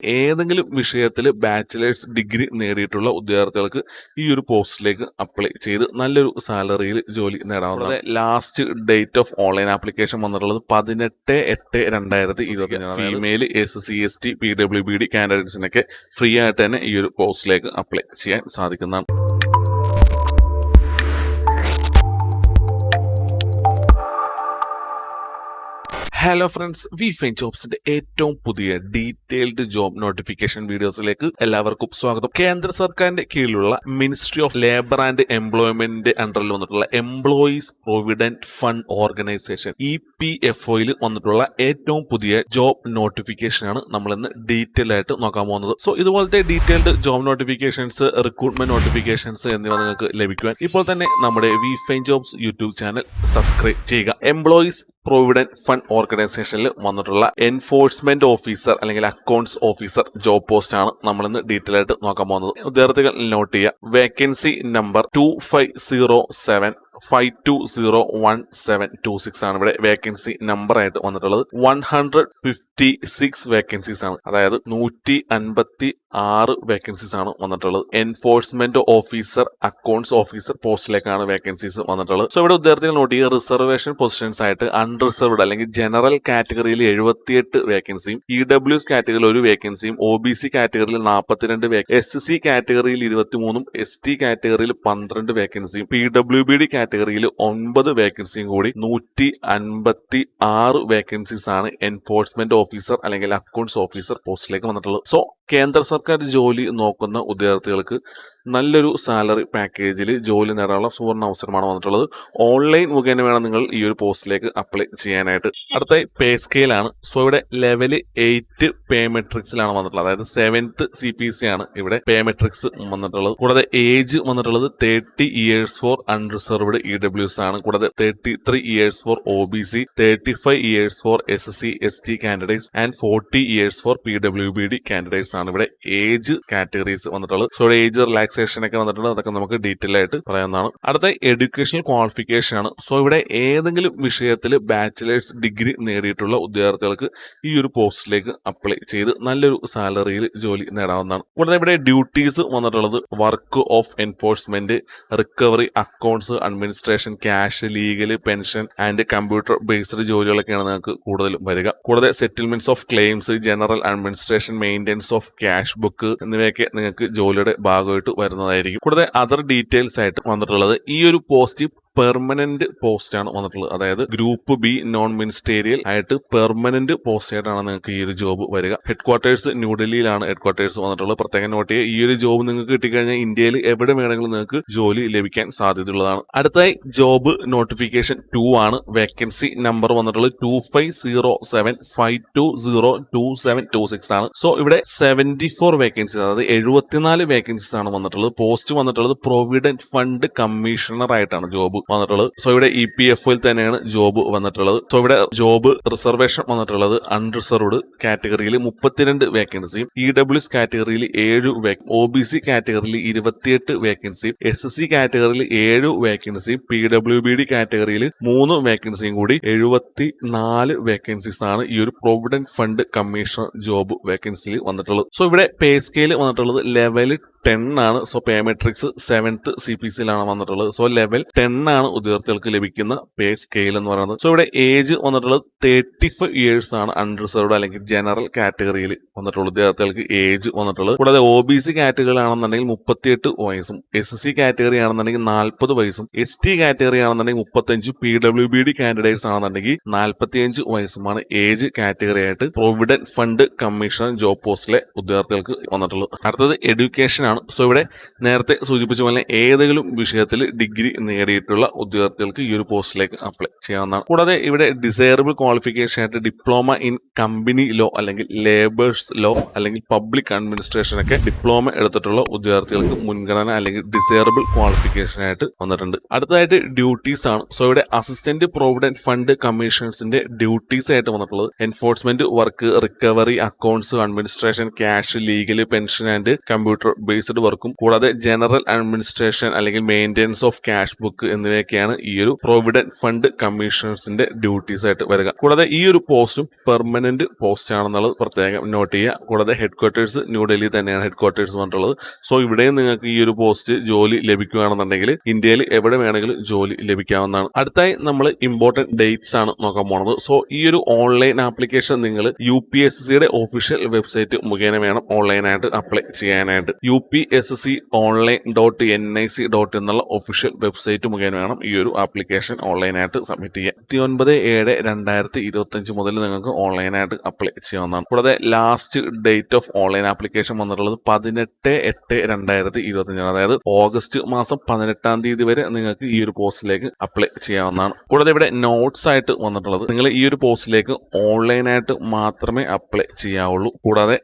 ഏതെങ്കിലും വിഷയത്തിൽ bachelor's degree നേടിയിട്ടുള്ള ഉദ്യോഗാർത്ഥികൾക്ക് ഈ ഒരു പോസ്റ്റിലേക്ക് അപ്ലൈ ചെയ്ത് നല്ലൊരു സാലറിയിൽ ജോലി നേടാവുന്നതാണ്. Last date of online application വന്നിട്ടുള്ളത് പതിനെട്ട് എട്ട് രണ്ടായിരത്തി ഇരുപത്തി female S C S T P W B D കാൻഡിഡേറ്റ്സിനൊക്കെ free ആയിട്ട് തന്നെ ഈ ഒരു പോസ്റ്റിലേക്ക് അപ്ലൈ ചെയ്യാൻ സാധിക്കുന്നതാണ്. ഹലോ ഫ്രണ്ട്സ് വി ഫൈൻ ജോബ്സിന്റെ ഏറ്റവും പുതിയ ഡീറ്റെയിൽഡ് ജോബ് നോട്ടിഫിക്കേഷൻ വീഡിയോസിലേക്ക് എല്ലാവർക്കും സ്വാഗതം. കേന്ദ്ര സർക്കാരിന്റെ കീഴിലുള്ള മിനിസ്ട്രി ഓഫ് ലേബർ ആൻഡ് എംപ്ലോയ്മെന്റിന്റെ അണ്ടറിൽ വന്നിട്ടുള്ള employees provident fund organisation E P F ഒയിൽ വന്നിട്ടുള്ള ഏറ്റവും പുതിയ ജോബ് നോട്ടിഫിക്കേഷൻ ആണ് നമ്മൾ ഇന്ന് ഡീറ്റെയിൽ ആയിട്ട് നോക്കാൻ പോകുന്നത്. സോ ഇതുപോലത്തെ detailed job notifications recruitment notifications എന്നിവ നിങ്ങൾക്ക് ലഭിക്കുവാൻ ഇപ്പോൾ തന്നെ നമ്മുടെ we fine jobs YouTube channel subscribe ചെയ്യുക. എംപ്ലോയീസ് പ്രൊവിഡന്റ് ഫണ്ട് ഓർഗനൈസേഷനിൽ വന്നിട്ടുള്ള എൻഫോഴ്സ്മെന്റ് ഓഫീസർ അല്ലെങ്കിൽ അക്കൗണ്ട്സ് ഓഫീസർ ജോബ് പോസ്റ്റ് ആണ് നമ്മൾ ഇന്ന് ഡീറ്റെയിൽ ആയിട്ട് നോക്കാൻ പോകുന്നത്. വിദ്യാർത്ഥികൾ നോട്ട് ചെയ്യുക. Vacancy number two five zero seven five two zero one seven two six ആണ് ഇവിടെ വേക്കൻസി നമ്പർ ആയിട്ട് വന്നിട്ടുള്ളത്. One hundred fifty six vacancies ആണ്. അതായത് നൂറ്റി അൻപത്തി ആറ് വേക്കൻസീസ് ആണ് വന്നിട്ടുള്ളത്. എൻഫോഴ്സ്മെന്റ് ഓഫീസർ അക്കൗണ്ട്സ് ഓഫീസർ പോസ്റ്റിലേക്കാണ് വേക്കൻസീസ് വന്നിട്ടുള്ളത്. സോ ഇവിടെ വിദ്യാർത്ഥികൾ നോട്ടി റിസർവേഷൻ പൊസിഷൻസ് ആയിട്ട് അൺറിസർവ്ഡ് അല്ലെങ്കിൽ ജനറൽ കാറ്റഗറിയിൽ എഴുപത്തിയെട്ട് വേക്കൻസിയും ഇ ഡബ്ല്യുസ് കാറ്റഗറിയിൽ ഒരു വേക്കൻസിയും ഒ ബി സി കാറ്റഗറിയിൽ നാൽപ്പത്തിരണ്ട് എസ് സി കാറ്റഗറിയിൽ ഇരുപത്തിമൂന്നും എസ് ടി കാറ്റഗറിയിൽ പന്ത്രണ്ട് വേക്കൻസിയും പി ഡബ്ല്യു ബി ഡി കാറ്റഗറിയിൽ ഒൻപത് വേക്കൻസിയും കൂടി നൂറ്റി അൻപത്തി ആറ് വേക്കൻസീസ് ആണ് എൻഫോഴ്സ്മെന്റ് ഓഫീസർ അല്ലെങ്കിൽ അക്കൗണ്ട്സ് ഓഫീസർ പോസ്റ്റിലേക്ക് വന്നിട്ടുള്ളത്. സോ കേന്ദ്ര സർക്കാർ ജോലി നോക്കുന്ന ഉദ്യോഗാർത്ഥികൾക്ക് നല്ലൊരു സാലറി പാക്കേജിൽ ജോലി നേടാനുള്ള സുവർണ അവസരമാണ് വന്നിട്ടുള്ളത്. ഓൺലൈൻ മുഖേന വേണം നിങ്ങൾ ഈ ഒരു പോസ്റ്റിലേക്ക് അപ്ലൈ ചെയ്യാനായിട്ട്. അടുത്ത പേ സ്കെയിലാണ് സോ ഇവിടെ ലെവൽ എയ്റ്റ് പേ മെട്രിക്സിലാണ് വന്നിട്ടുള്ളത്. അതായത് സെവൻത്ത് സി പി സി ആണ് ഇവിടെ പേ മെട്രിക്സ് വന്നിട്ടുള്ളത്. കൂടാതെ ഏജ് വന്നിട്ടുള്ളത് thirty years for unreserved E W S ആണ്. കൂടാതെ thirty three years for O B C thirty five years for S S C S T candidates and forty years for P W B D candidates ആണ് ഇവിടെ age categories വന്നിട്ടുള്ളത്. So age age relaxation ഒക്കെ വന്നിട്ടുണ്ട്. അതൊക്കെ നമുക്ക് detail ആയിട്ട് പറയാവുന്നതാണ്. അടുത്ത എഡ്യൂക്കേഷണൽ ക്വാളിഫിക്കേഷൻ ആണ്. സോ ഇവിടെ ഏതെങ്കിലും വിഷയത്തിൽ ബാച്ചിലേഴ്സ് ഡിഗ്രി നേടിയിട്ടുള്ള ഉദ്യോഗാർത്ഥികൾക്ക് ഈ ഒരു പോസ്റ്റിലേക്ക് അപ്ലൈ ചെയ്ത് നല്ലൊരു സാലറിയിൽ ജോലി നേടാവുന്നതാണ്. ഉടനെ ഇവിടെ ഡ്യൂട്ടീസ് വന്നിട്ടുള്ളത് work of enforcement recovery accounts administration cash legal pension and computer based ജോലികളൊക്കെയാണ് നിങ്ങൾക്ക് കൂടുതലും വരിക. കൂടാതെ settlements of claims general administration maintenance of cash book എന്നിവയൊക്കെ നിങ്ങൾക്ക് ജോലിയുടെ ഭാഗമായിട്ട് വരുന്നതായിരിക്കും. കൂടുതൽ അതർ ഡീറ്റെയിൽസ് ആയിട്ട് വന്നിട്ടുള്ളത് ഈ ഒരു പോസ്റ്റ് പെർമനന്റ് പോസ്റ്റ് ആണ് വന്നിട്ടുള്ളത്. അതായത് ഗ്രൂപ്പ് ബി നോൺ മിനിസ്റ്റേരിയൽ ആയിട്ട് പെർമനന്റ് പോസ്റ്റ് ആയിട്ടാണ് നിങ്ങൾക്ക് ഈ ഒരു ജോബ് വരിക. ഹെഡ് ക്വാർട്ടേഴ്സ് ന്യൂഡൽഹിയിലാണ് ഹെഡ് ക്വാർട്ടേഴ്സ് വന്നിട്ടുള്ളത്. പ്രത്യേകം നോട്ട് ചെയ്യുക. ഈ ഒരു ജോബ് നിങ്ങൾക്ക് കിട്ടിക്കഴിഞ്ഞാൽ ഇന്ത്യയിൽ എവിടെ വേണമെങ്കിലും നിങ്ങൾക്ക് ജോലി ലഭിക്കാൻ സാധ്യതയുള്ളതാണ്. അടുത്തായി ജോബ് നോട്ടിഫിക്കേഷൻ ടു ആണ്. വേക്കൻസി നമ്പർ വന്നിട്ടുള്ളത് two five zero seven five two zero two seven two six ആണ്. സോ ഇവിടെ സെവന്റി ഫോർ വേക്കൻസീസ് അതായത് എഴുപത്തിനാല് വേക്കൻസീസ് ആണ് വന്നിട്ടുള്ളത്. പോസ്റ്റ് വന്നിട്ടുള്ളത് പ്രൊവിഡന്റ് ഫണ്ട് കമ്മീഷണർ ആയിട്ടാണ് ജോബ് വന്നിട്ടുള്ളത്. സോ ഇവിടെ ഇ പി എഫ് ഒയിൽ തന്നെയാണ് ജോബ് വന്നിട്ടുള്ളത്. സോ ഇവിടെ ജോബ് റിസർവേഷൻ വന്നിട്ടുള്ളത് അൺറിസർവ്ഡ് കാറ്റഗറിയിൽ മുപ്പത്തിരണ്ട് വേക്കൻസിയും ഇ ഡബ്ല്യുസ് കാറ്റഗറിയിൽ ഏഴ് ഒ ബി സി കാറ്റഗറിയിൽ ഇരുപത്തിയെട്ട് വേക്കൻസിയും എസ് സി കാറ്റഗറിയിൽ ഏഴ് വേക്കൻസിയും പി ഡബ്ല്യു ബി ഡി കാറ്റഗറിയിൽ മൂന്ന് വേക്കൻസിയും കൂടി എഴുപത്തി നാല് വേക്കൻസീസ് ആണ് ഈ ഒരു പ്രൊവിഡന്റ് ഫണ്ട് കമ്മീഷണർ ജോബ് വേക്കൻസിയിൽ വന്നിട്ടുള്ളത്. സോ ഇവിടെ പേ സ്കെയിൽ വന്നിട്ടുള്ളത് ലെവൽ ടെൻ ആണ്. So pay matrix seventh C P സിയിലാണ് വന്നിട്ടുള്ളത്. സോ ലെവൽ ടെൻ ആണ് ഉദ്യോഗാർത്ഥികൾക്ക് ലഭിക്കുന്ന പേ സ്കെയിൽ എന്ന് പറയുന്നത്? സോ ഇവിടെ ഏജ് വന്നിട്ടുള്ളത് തേർട്ടി ഫൈവ് ഇയേഴ്സ് ആണ് അൺറിസർവ്ഡ് അല്ലെങ്കിൽ ജനറൽ കാറ്റഗറിയിൽ വന്നിട്ടുള്ള ഉദ്യോഗാർത്ഥികൾക്ക് ഏജ് വന്നിട്ടുള്ളത്. കൂടാതെ ഒ ബി സി കാറ്റഗറി ആണെന്നുണ്ടെങ്കിൽ മുപ്പത്തിയെട്ട് വയസ്സും എസ് സി കാറ്റഗറി ആണെന്നുണ്ടെങ്കിൽ നാൽപ്പത് വയസ്സും എസ് ടി കാറ്റഗറി ആണെന്നുണ്ടെങ്കിൽ മുപ്പത്തഞ്ച് P W B D candidates ആണെന്നുണ്ടെങ്കിൽ നാൽപ്പത്തിയഞ്ച് വയസ്സുമാണ് ഏജ് കാറ്റഗറി ആയിട്ട് പ്രൊവിഡന്റ് ഫണ്ട് കമ്മീഷണർ ജോബ് പോസ്റ്റിലെ ഉദ്യോഗാർത്ഥികൾക്ക് വന്നിട്ടുള്ളത്. അടുത്തത് എഡ്യൂക്കേഷൻ ആണ്. സോ ഇവിടെ നേരത്തെ സൂചിപ്പിച്ച പോലെ ഏതെങ്കിലും വിഷയത്തിൽ ഡിഗ്രി നേടിയിട്ടുള്ള ഉദ്യോഗാർത്ഥികൾക്ക് ഈ ഒരു പോസ്റ്റിലേക്ക് അപ്ലൈ ചെയ്യാവുന്നതാണ്. കൂടാതെ ഇവിടെ ഡിസൈറബിൾ ക്വാളിഫിക്കേഷൻ ആയിട്ട് ഡിപ്ലോമ ഇൻ കമ്പനി ലോ അല്ലെങ്കിൽ ലേബേഴ്സ് ലോ അല്ലെങ്കിൽ പബ്ലിക് അഡ്മിനിസ്ട്രേഷൻ ഒക്കെ ഡിപ്ലോമ എടുത്തിട്ടുള്ള ഉദ്യോഗാർത്ഥികൾക്ക് മുൻഗണന അല്ലെങ്കിൽ ഡിസൈറബിൾ ക്വാളിഫിക്കേഷൻ ആയിട്ട് വന്നിട്ടുണ്ട്. അടുത്തതായിട്ട് ഡ്യൂട്ടീസ് ആണ്. സോ ഇവിടെ അസിസ്റ്റന്റ് പ്രൊവിഡന്റ് ഫണ്ട് കമ്മീഷണേഴ്സിന്റെ ഡ്യൂട്ടീസ് ആയിട്ട് വന്നിട്ടുള്ളത്. Enforcement work recovery accounts administration cash legal pension and computer based വർക്കും കൂടാതെ ജനറൽ അഡ്മിനിസ്ട്രേഷൻ അല്ലെങ്കിൽ മെയിന്റെനൻസ് ഓഫ് ക്യാഷ് ബുക്ക് എന്നിവ എന്നിവയൊക്കെയാണ് ഈ ഒരു പ്രൊവിഡന്റ് ഫണ്ട് കമ്മീഷണേഴ്സിന്റെ ഡ്യൂട്ടീസ് ആയിട്ട് വരിക. കൂടാതെ ഈ ഒരു പോസ്റ്റും പെർമനന്റ് പോസ്റ്റ് ആണെന്നുള്ളത് പ്രത്യേകം നോട്ട് ചെയ്യുക. കൂടാതെ ഹെഡ് ക്വാർട്ടേഴ്സ് ന്യൂഡൽഹി തന്നെയാണ് ഹെഡ് ക്വാർട്ടേഴ്സ് പറഞ്ഞിട്ടുള്ളത്. സോ ഇവിടെയും നിങ്ങൾക്ക് ഈ ഒരു പോസ്റ്റ് ജോലി ലഭിക്കുകയാണെന്നുണ്ടെങ്കിൽ ഇന്ത്യയിൽ എവിടെ വേണമെങ്കിലും ജോലി ലഭിക്കാവുന്നതാണ്. അടുത്തായി നമ്മൾ ഇമ്പോർട്ടന്റ് ഡേറ്റ്സ് ആണ് നോക്കാൻ പോണത്. സോ ഈ ഒരു ഓൺലൈൻ ആപ്ലിക്കേഷൻ നിങ്ങൾ യു പി എസ് സിയുടെ ഒഫീഷ്യൽ വെബ്സൈറ്റ് മുഖേന വേണം ഓൺലൈനായിട്ട് അപ്ലൈ ചെയ്യാനായിട്ട്. U P S C online dot N I C dot എന്നുള്ള ഒഫീഷ്യൽ വെബ്സൈറ്റ് മുഖേന വേണം ഈ ഒരു ആപ്ലിക്കേഷൻ ഓൺലൈനായിട്ട് സബ്മിറ്റ് ചെയ്യാൻ. ഇരുപത്തി ഒൻപത് ഏഴ് രണ്ടായിരത്തി ഇരുപത്തി അഞ്ച് മുതൽ നിങ്ങൾക്ക് ഓൺലൈനായിട്ട് അപ്ലൈ ചെയ്യാവുന്നതാണ്. കൂടാതെ last date of online application വന്നിട്ടുള്ളത് പതിനെട്ട് എട്ട് രണ്ടായിരത്തി ഇരുപത്തി അഞ്ചാണ് അതായത് ഓഗസ്റ്റ് മാസം പതിനെട്ടാം തീയതി വരെ നിങ്ങൾക്ക് ഈ ഒരു പോസ്റ്റിലേക്ക് അപ്ലൈ ചെയ്യാവുന്നതാണ്. കൂടാതെ ഇവിടെ നോട്ട്സ് ആയിട്ട് വന്നിട്ടുള്ളത് നിങ്ങൾ ഈ ഒരു പോസ്റ്റിലേക്ക് ഓൺലൈനായിട്ട് മാത്രമേ അപ്ലൈ ചെയ്യാവുള്ളൂ. കൂടാതെ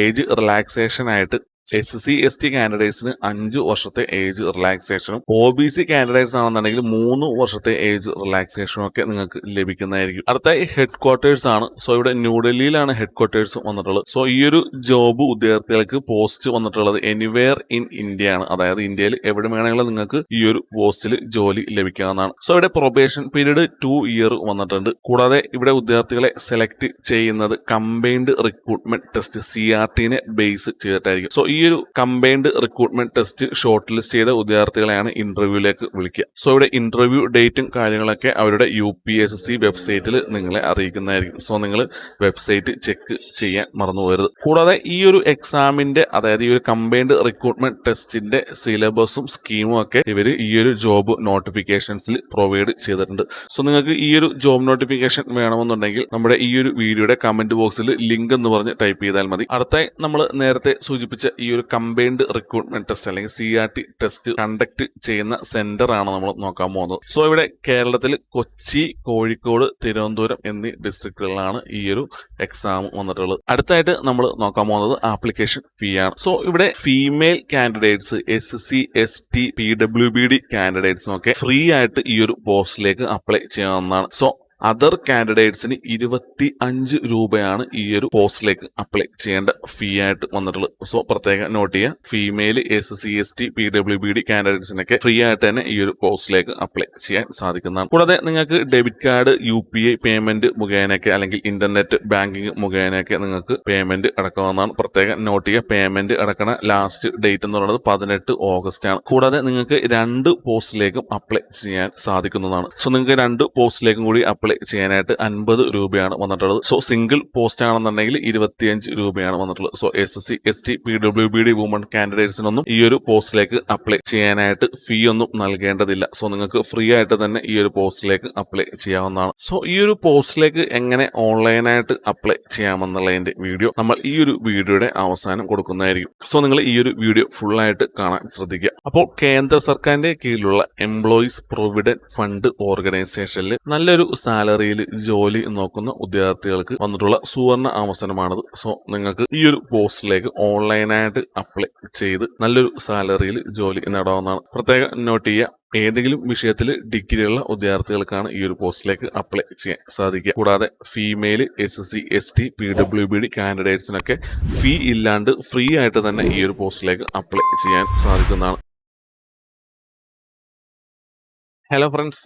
ഏജ് റിലാക്സേഷൻ ആയിട്ട് എസ് സി എസ് ടി കാൻഡിഡേറ്റ്സിന് അഞ്ച് വർഷത്തെ ഏജ് റിലാക്സേഷനും ഒ ബി സി കാൻഡിഡേറ്റ്സ് ആണെന്നുണ്ടെങ്കിൽ മൂന്ന് വർഷത്തെ ഏജ് റിലാക്സേഷനും ഒക്കെ നിങ്ങൾക്ക് ലഭിക്കുന്നതായിരിക്കും. അടുത്തായി ഹെഡ് ക്വാർട്ടേഴ്സ് ആണ്. സോ ഇവിടെ ന്യൂഡൽഹിയിലാണ് ഹെഡ് ക്വാർട്ടേഴ്സ് വന്നിട്ടുള്ളത്. സോ ഈ ഒരു ജോബ് ഉദ്യോഗാർത്ഥികൾക്ക് പോസ്റ്റ് വന്നിട്ടുള്ളത് എനിവെയർ ഇൻ ഇന്ത്യ ആണ്. അതായത് ഇന്ത്യയിൽ എവിടെ വേണമെങ്കിലും നിങ്ങൾക്ക് ഈ ഒരു പോസ്റ്റിൽ ജോലി ലഭിക്കാവുന്നതാണ്. സോ ഇവിടെ പ്രൊബേഷൻ പീരീഡ് ടു ഇയർ വന്നിട്ടുണ്ട്. കൂടാതെ ഇവിടെ ഉദ്യോഗാർത്ഥികളെ സെലക്ട് ചെയ്യുന്നത് combined recruitment test C R ടിനെ base ചെയ്തിട്ടായിരിക്കും. സോ ഈ ഒരു combined recruitment test short list ചെയ്ത ഉദ്യോഗാർത്ഥികളെയാണ് ഇന്റർവ്യൂവിലേക്ക് വിളിക്കുക. സോ ഇവിടെ ഇന്റർവ്യൂ ഡേറ്റും കാര്യങ്ങളൊക്കെ അവരുടെ യു പി എസ് സി വെബ്സൈറ്റിൽ നിങ്ങളെ അറിയിക്കുന്നതായിരിക്കും. സോ നിങ്ങൾ വെബ്സൈറ്റ് ചെക്ക് ചെയ്യാൻ മറന്നു പോകരുത്. കൂടാതെ ഈ ഒരു എക്സാമിന്റെ അതായത് ഈ ഒരു കമ്പൈൻഡ് റിക്രൂട്ട്മെന്റ് ടെസ്റ്റിന്റെ സിലബസും സ്കീമും ഒക്കെ ഇവർ ഈ ഒരു ജോബ് നോട്ടിഫിക്കേഷൻസിൽ പ്രൊവൈഡ് ചെയ്തിട്ടുണ്ട്. സോ നിങ്ങൾക്ക് ഈ ഒരു ജോബ് നോട്ടിഫിക്കേഷൻ വേണമെന്നുണ്ടെങ്കിൽ നമ്മുടെ ഈ ഒരു വീഡിയോയുടെ കമന്റ് ബോക്സിൽ ലിങ്ക് എന്ന് പറഞ്ഞ് ടൈപ്പ് ചെയ്താൽ മതി. അടുത്തായി നമ്മൾ നേരത്തെ സൂചിപ്പിച്ച ഈ ഒരു കമ്പൈൻഡ് റിക്രൂട്ട്മെന്റ് ടെസ്റ്റ് അല്ലെങ്കിൽ C R T test conduct ചെയ്യുന്ന സെന്റർ ആണ് നമ്മൾ നോക്കാൻ പോകുന്നത്. സോ ഇവിടെ കേരളത്തിൽ കൊച്ചി കോഴിക്കോട് തിരുവനന്തപുരം എന്നീ ഡിസ്ട്രിക്റ്റുകളിലാണ് ഈ ഒരു എക്സാം വന്നിട്ടുള്ളത്. അടുത്തായിട്ട് നമ്മൾ നോക്കാൻ പോകുന്നത് ആപ്ലിക്കേഷൻ ഫീ ആണ്. സോ ഇവിടെ female candidates S C S T P W B D കാൻഡിഡേറ്റ്സിനൊക്കെ free ആയിട്ട് ഈ ഒരു പോസ്റ്റിലേക്ക് അപ്ലൈ ചെയ്യാവുന്നതാണ്. സോ അതർ കാൻഡിഡേറ്റ്സിന് ഇരുപത്തി അഞ്ച് രൂപയാണ് ഈ ഒരു പോസ്റ്റിലേക്ക് അപ്ലൈ ചെയ്യേണ്ട ഫീ ആയിട്ട് വന്നിട്ടുള്ളത്. സോ പ്രത്യേകം നോട്ട് ചെയ്യുക. Female S C S T P W B D കാൻഡിഡേറ്റ്സിനൊക്കെ free ആയിട്ട് തന്നെ ഈ ഒരു പോസ്റ്റിലേക്ക് അപ്ലൈ ചെയ്യാൻ സാധിക്കുന്നതാണ്. കൂടാതെ നിങ്ങൾക്ക് debit card U P I payment മുഖേനയൊക്കെ അല്ലെങ്കിൽ ഇന്റർനെറ്റ് ബാങ്കിങ് മുഖേനയൊക്കെ നിങ്ങൾക്ക് പേയ്മെന്റ് അടക്കാവുന്നതാണ്. പ്രത്യേകം നോട്ട് ചെയ്യുക. പേയ്മെന്റ് അടക്കണ ലാസ്റ്റ് ഡേറ്റ് എന്ന് പറയുന്നത് പതിനെട്ട് ഓഗസ്റ്റ് ആണ്. കൂടാതെ നിങ്ങൾക്ക് രണ്ട് പോസ്റ്റിലേക്കും അപ്ലൈ ചെയ്യാൻ സാധിക്കുന്നതാണ്. സോ നിങ്ങൾക്ക് രണ്ട് പോസ്റ്റിലേക്കും കൂടി അപ്ലൈ ചെയ്യാനായിട്ട് അൻപത് രൂപയാണ് വന്നിട്ടുള്ളത്. സോ സിംഗിൾ പോസ്റ്റ് ആണെന്നുണ്ടെങ്കിൽ ഇരുപത്തിയഞ്ച് രൂപയാണ് വന്നിട്ടുള്ളത്. So S S C S T P W B D woman കാൻഡിഡേറ്റ്സിനൊന്നും ഈ ഒരു പോസ്റ്റിലേക്ക് അപ്ലൈ ചെയ്യാനായിട്ട് ഫീ ഒന്നും നൽകേണ്ടതില്ല. സോ നിങ്ങൾക്ക് ഫ്രീ ആയിട്ട് തന്നെ ഈ ഒരു പോസ്റ്റിലേക്ക് അപ്ലൈ ചെയ്യാവുന്നതാണ്. സോ ഈ ഒരു പോസ്റ്റിലേക്ക് എങ്ങനെ ഓൺലൈനായിട്ട് അപ്ലൈ ചെയ്യാമെന്നുള്ളതിന്റെ വീഡിയോ നമ്മൾ ഈ ഒരു വീഡിയോയുടെ അവസാനം കൊടുക്കുന്നതായിരിക്കും. സോ നിങ്ങൾ ഈ ഒരു വീഡിയോ ഫുൾ ആയിട്ട് കാണാൻ ശ്രദ്ധിക്കുക. അപ്പോൾ കേന്ദ്ര സർക്കാരിന്റെ കീഴിലുള്ള എംപ്ലോയീസ് പ്രൊവിഡന്റ് ഫണ്ട് ഓർഗനൈസേഷനിൽ നല്ലൊരു സാലറിയിൽ ജോലി നോക്കുന്ന ഉദ്യോഗാർത്ഥികൾക്ക് വന്നിട്ടുള്ള സുവർണ അവസരമാണത് സോ നിങ്ങൾക്ക് ഈ ഒരു പോസ്റ്റിലേക്ക് ഓൺലൈനായിട്ട് അപ്ലൈ ചെയ്ത് നല്ലൊരു സാലറിയിൽ ജോലി നേടാവുന്നതാണ്. പ്രത്യേകം നോട്ട് ചെയ്യുക ഏതെങ്കിലും വിഷയത്തിൽ ഡിഗ്രിയുള്ള ഉദ്യോഗാർത്ഥികൾക്കാണ് ഈ ഒരു പോസ്റ്റിലേക്ക് അപ്ലൈ ചെയ്യാൻ സാധിക്കുക. കൂടാതെ female S C S T P W B D കാൻഡിഡേറ്റ്സിനൊക്കെ fee ഇല്ലാണ്ട് ഫ്രീ ആയിട്ട് തന്നെ ഈ ഒരു പോസ്റ്റിലേക്ക് അപ്ലൈ ചെയ്യാൻ സാധിക്കുന്നതാണ്. ഹലോ ഫ്രണ്ട്സ്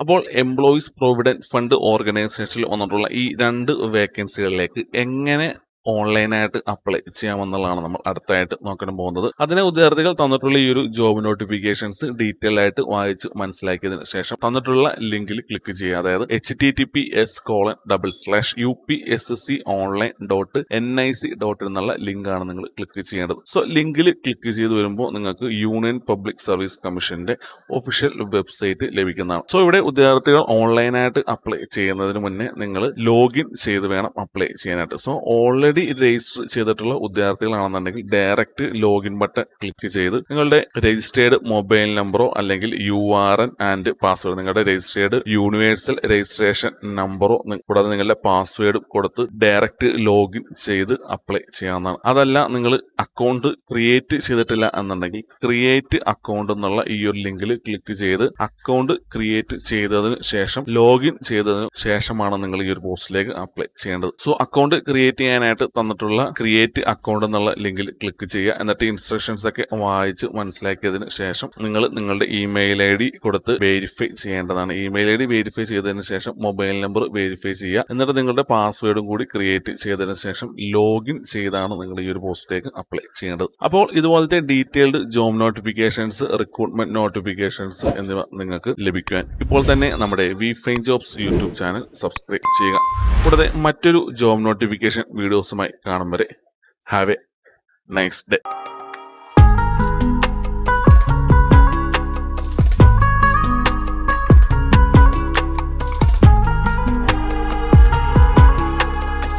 അപ്പോൾ എംപ്ലോയീസ് പ്രൊവിഡന്റ് ഫണ്ട് ഓർഗനൈസേഷനിൽ വന്നിട്ടുള്ള ഈ രണ്ട് വേക്കൻസികളിലേക്ക് എങ്ങനെ ഓൺലൈനായിട്ട് അപ്ലൈ ചെയ്യാമെന്നുള്ളതാണ് നമ്മൾ അടുത്തായിട്ട് നോക്കാൻ പോകുന്നത്. അതിന് വിദ്യാർത്ഥികൾ തന്നിട്ടുള്ള ഈ ഒരു ജോബ് നോട്ടിഫിക്കേഷൻസ് ഡീറ്റെയിൽ ആയിട്ട് വായിച്ച് മനസ്സിലാക്കിയതിന് ശേഷം തന്നിട്ടുള്ള ലിങ്കിൽ ക്ലിക്ക് ചെയ്യുക. അതായത് H T T P S colon double slash U P S C online dot N I C dot എന്നുള്ള ലിങ്കാണ് നിങ്ങൾ ക്ലിക്ക് ചെയ്യേണ്ടത്. സോ ലിങ്കിൽ ക്ലിക്ക് ചെയ്ത് വരുമ്പോൾ നിങ്ങൾക്ക് യൂണിയൻ പബ്ലിക് സർവീസ് കമ്മീഷന്റെ ഒഫീഷ്യൽ വെബ്സൈറ്റ് ലഭിക്കുന്നതാണ്. സോ ഇവിടെ വിദ്യാർത്ഥികൾ ഓൺലൈനായിട്ട് അപ്ലൈ ചെയ്യുന്നതിന് മുന്നേ നിങ്ങൾ ലോഗിൻ ചെയ്ത് വേണം അപ്ലൈ ചെയ്യാനായിട്ട്. സോ ഓൾറെഡി രജിസ്റ്റർ ചെയ്തിട്ടുള്ള ഉദ്യോഗാർത്ഥികളാണെന്നുണ്ടെങ്കിൽ ഡയറക്റ്റ് ലോഗിൻ ബട്ടൺ ക്ലിക്ക് ചെയ്ത് നിങ്ങളുടെ രജിസ്റ്റേർഡ് മൊബൈൽ നമ്പറോ അല്ലെങ്കിൽ U R N and password നിങ്ങളുടെ രജിസ്റ്റേർഡ് യൂണിവേഴ്സൽ രജിസ്ട്രേഷൻ നമ്പറോ കൂടാതെ നിങ്ങളുടെ പാസ്വേഡും കൊടുത്ത് ഡയറക്റ്റ് ലോഗിൻ ചെയ്ത് അപ്ലൈ ചെയ്യാവുന്നതാണ്. അതല്ല നിങ്ങൾ അക്കൗണ്ട് ക്രിയേറ്റ് ചെയ്തിട്ടില്ല എന്നുണ്ടെങ്കിൽ ക്രിയേറ്റ് അക്കൗണ്ട് എന്നുള്ള ഈ ഒരു ലിങ്കിൽ ക്ലിക്ക് ചെയ്ത് അക്കൗണ്ട് ക്രിയേറ്റ് ചെയ്തതിന് ശേഷം ലോഗിൻ ചെയ്തതിന് ശേഷമാണ് നിങ്ങൾ ഈ ഒരു പോസ്റ്റിലേക്ക് അപ്ലൈ ചെയ്യേണ്ടത്. സോ അക്കൗണ്ട് ക്രിയേറ്റ് ചെയ്യാനായിട്ട് തന്നിട്ടുള്ള ക്രിയേറ്റ് അക്കൗണ്ട് എന്നുള്ള ലിങ്കിൽ ക്ലിക്ക് ചെയ്യുക. എന്നിട്ട് ഇൻസ്ട്രക്ഷൻസ് ഒക്കെ വായിച്ച് മനസ്സിലാക്കിയതിന് ശേഷം നിങ്ങൾ നിങ്ങളുടെ ഇമെയിൽ ഐ ഡി കൊടുത്ത് വെരിഫൈ ചെയ്യേണ്ടതാണ്. ഇമെയിൽ ഐ ഡി വെരിഫൈ ചെയ്തതിന് ശേഷം മൊബൈൽ നമ്പർ വെരിഫൈ ചെയ്യുക. എന്നിട്ട് നിങ്ങളുടെ പാസ്വേഡും കൂടി ക്രിയേറ്റ് ചെയ്തതിന് ശേഷം ലോഗിൻ ചെയ്താണ് നിങ്ങൾ ഈ ഒരു പോസ്റ്റിലേക്ക് അപ്ലൈ ചെയ്യേണ്ടത്. അപ്പോൾ ഇതുപോലത്തെ detailed job notifications recruitment notifications എന്നിവ നിങ്ങൾക്ക് ലഭിക്കുവാൻ ഇപ്പോൾ തന്നെ നമ്മുടെ we fine jobs YouTube channel subscribe ചെയ്യുക. കൂടാതെ മറ്റൊരു ജോബ് നോട്ടിഫിക്കേഷൻ വീഡിയോസുമായി കാണും വരെ. Have A nice day